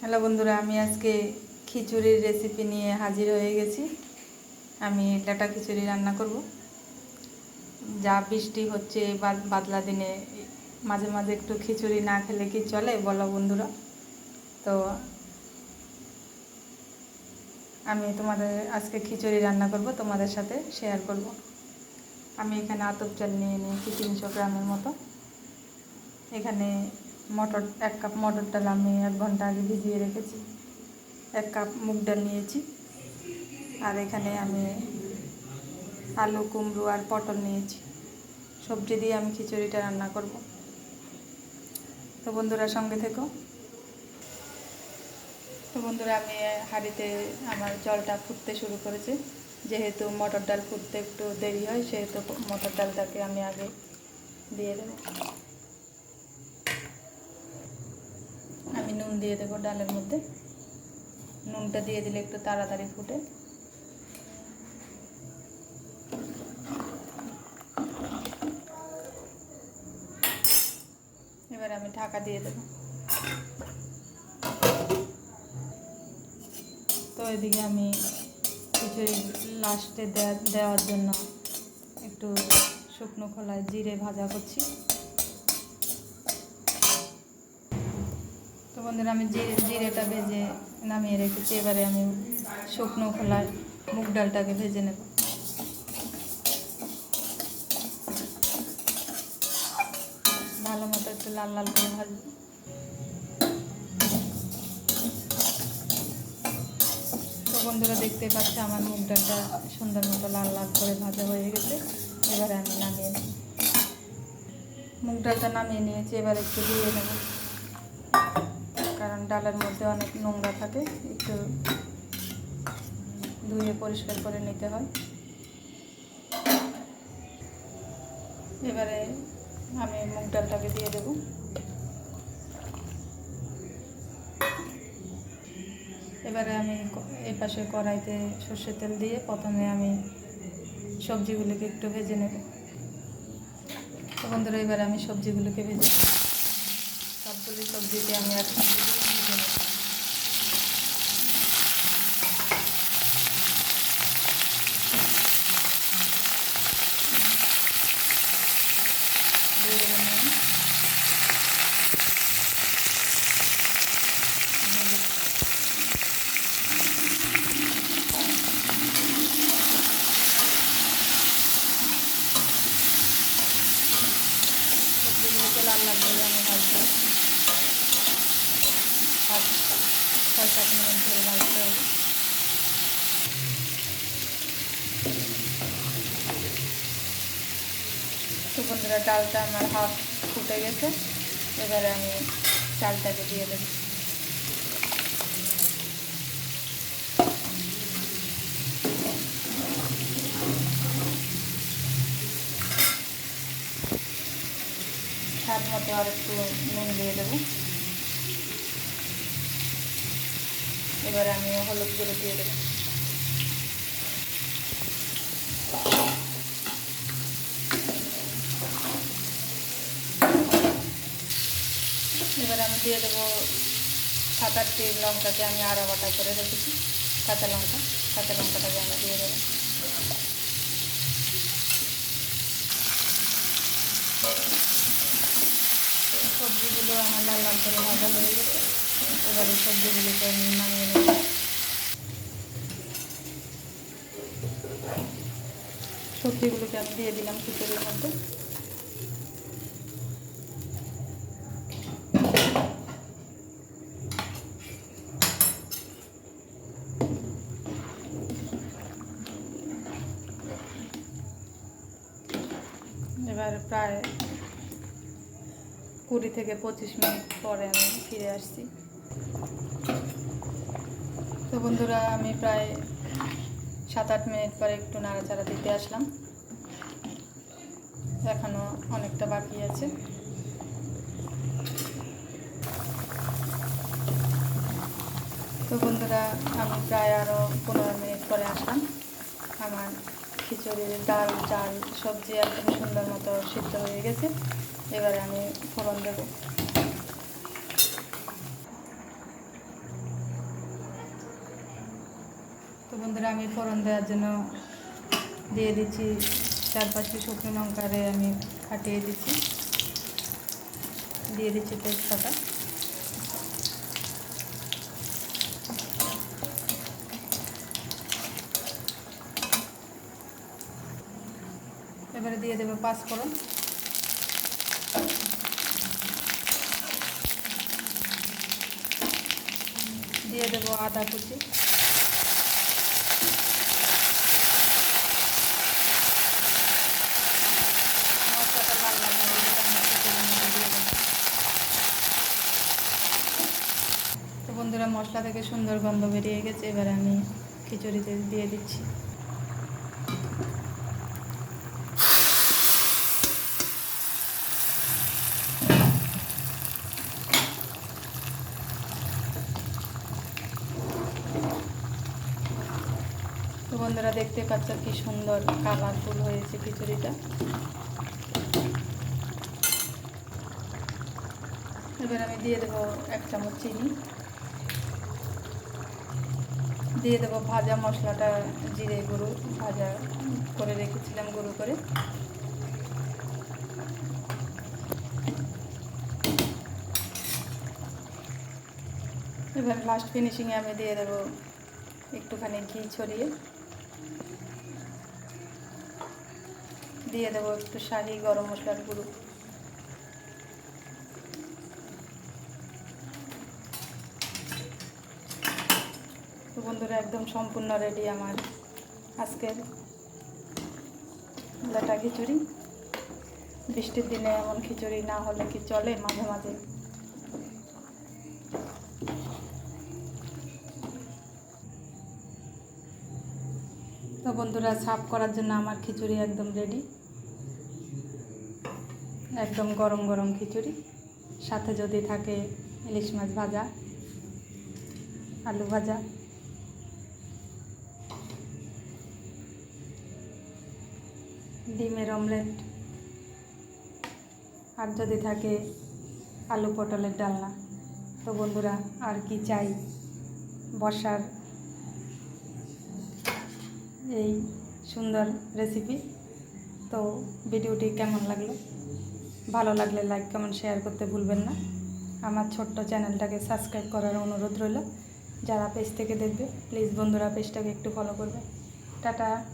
Hello বন্ধুরা, আমি আজকে খিচুড়ির রেসিপি নিয়ে হাজির হয়ে গেছি। আমি ডাটা খিচুড়ি রান্না করব। যা বৃষ্টি হচ্ছে বাদ- বাদলা দিনে, মাঝে মাঝে একটু খিচুড়ি না খেলে কি চলে বলো বন্ধুরা? তো আমি তোমাদের আজকে খিচুড়ি রান্না করব, তোমাদের সাথে শেয়ার করব। আমি এখানে আতপ চাল নিয়ে নিয়েছি তিনশো গ্রামের মতো। এখানে মটর, এক কাপ মটর ডাল আমি এক ঘণ্টা আগে ভিজিয়ে রেখেছি। এক কাপ মুগ ডাল নিয়েছি। আর এখানে আমি আলু, কুমড়ো আর পটল নিয়েছি। সবজি দিয়ে আমি খিচুড়িটা রান্না করব। তো বন্ধুরা সঙ্গে থেকো। তো বন্ধুরা, আমি হাঁড়িতে আমার জলটা ফুটতে শুরু করেছে। যেহেতু মটর ডাল ফুটতে একটু দেরি হয়, সেহেতু মটর ডালটাকে আমি আগে দিয়ে দেবো আমি নুন দিয়ে দেবো ডালের মধ্যে। নুনটা দিয়ে দিলে একটু তাড়াতাড়ি ফুটে। এবার আমি ঢাকা দিয়ে দেবো। তো এদিকে আমি খিচুড়ি লাস্টে দেওয়ার জন্য একটু শুকনো খোলায় জিরে ভাজা করছি। বন্ধুরা, আমি জিরে জিরেটা ভেজে নামিয়ে রেখেছি, এবারে আমি শুকনো খোলায় মুগ ডালটাকে ভেজে নেব। ভালো মতো একটু লাল লাল করে ভাজবো। তো বন্ধুরা দেখতে পাচ্ছে আমার মুগ ডালটা সুন্দর মতো লাল লাল করে ভাজা হয়ে গেছে। এবারে আমি নামিয়ে নেব মুগ ডালটা নামিয়ে নিয়েছি, এবার একটু দিয়ে নেব ডালের মধ্যে অনেক নোংরা থাকে, একটু ধুয়ে পরিষ্কার করে নিতে হয়। এবারে আমি মুগ ডালটাকে দিয়ে দেব। এবারে আমি এই পাশে কড়াইতে সর্ষের তেল দিয়ে প্রথমে আমি সবজিগুলোকে একটু ভেজে নেব। বন্ধুরা, এবারে আমি সবজিগুলোকে ভেজে সবগুলি সবজিকে আমি একসঙ্গে দিয়ে ভেজে নেব দিয়ে দেবো নুন হলুদ। লাল আমি ভাজবো ছয় সাত মিনিট ধরে ভাজতে হবে তো বন্ধুরা, ডালটা আমার হাফ ফুটে গেছে। এবারে আমি চালটাকে দিয়ে দেবো। স্বাদ মতো আর একটু নুন দিয়ে দেবো। এবারে আমি হলুদ গুঁড়ো দিয়ে দেবো। এবারে আমি দিয়ে দেবো সাত আটটি লঙ্কাকে আমি আড়া বাটা করে রেখেছি, কাঁচা লঙ্কা। কাঁচা লঙ্কাটাকে আমি দিয়ে দেবো। সবজিগুলো আমার লাল লাল করে ভাজা হয়ে গেছে। এবারে সবজিগুলোকে আমি নামিয়ে নেব। সবজিগুলোকে আমি দিয়ে দিলাম খিচুড়ির মধ্যে। এবার প্রায় কুড়ি থেকে পঁচিশ মিনিট পরে আমি ফিরে আসছি। তো বন্ধুরা, আমি প্রায় সাত আট মিনিট পরে একটু নাড়াচাড়া দিতে আসলাম। এখনও অনেকটা বাকি আছে। তো বন্ধুরা, আমি প্রায় আরও পনেরো মিনিট পরে আসলাম আমার খিচুড়ির ডাল, চাল, সবজি একদম সুন্দর মতো সিদ্ধ হয়ে গেছে। এবারে আমি ফোড়ন দেবো। তো বন্ধুরা, আমি ফোড়ন দেওয়ার জন্য দিয়ে দিচ্ছি চার পাঁচটি শুকনো লঙ্কারে আমি ফাটিয়ে দিচ্ছি। দিয়ে দিচ্ছি তেজপাতা। দিয়ে দেবো পাঁচফোড়ন দিয়ে দেবো আদা কুচি। বন্ধুরা, মশলা থেকে সুন্দর গন্ধ বেরিয়ে গেছে, এবারে আমি খিচুড়িতে দিয়ে দিচ্ছি। বন্ধুরা দেখতে পাচ্ছ কি সুন্দর কালারফুল হয়েছে খিচুড়িটা। এবার আমি দিয়ে দেবো এক চামচ চিনি। দিয়ে দেবো ভাজা মশলাটা, জিরে গুঁড়ো, ভাজা করে রেখেছিলাম গুঁড়ো করে। এবার লাস্ট ফিনিশিংয়ে আমি দিয়ে দেবো একটুখানি ঘি ছড়িয়ে। দিয়ে দেবো একটু শাহি গরম মশলার গুঁড়ো। তো বন্ধুরা, একদম সম্পূর্ণ রেডি আমার আজকের লাটা খিচুড়ি। বৃষ্টির দিনে এমন খিচুড়ি না হলে কি চলে মাঝে মাঝে? তো বন্ধুরা সাফ করার জন্য আমার খিচুড়ি একদম রেডি একদম গরম গরম খিচুড়ি, সাথে যদি থাকে ইলিশ মাছ ভাজা, আলু ভাজা। ডিমের অমলেট। আর যদি থাকে আলু পটলের ডালনা। তো বন্ধুরা, আর কি চাই? বর্ষার এই সুন্দর রেসিপি তো ভিডিওটি কেমন লাগল? ভালো লাগলে লাইক কমেন্ট শেয়ার করতে ভুলবেন না। আমার ছোট্ট চ্যানেলটাকে সাবস্ক্রাইব করার অনুরোধ রইল। যারা পেজ থেকে দেখবে প্লিজ বন্ধুরা পেজটাকে একটু ফলো করবে। টাটা।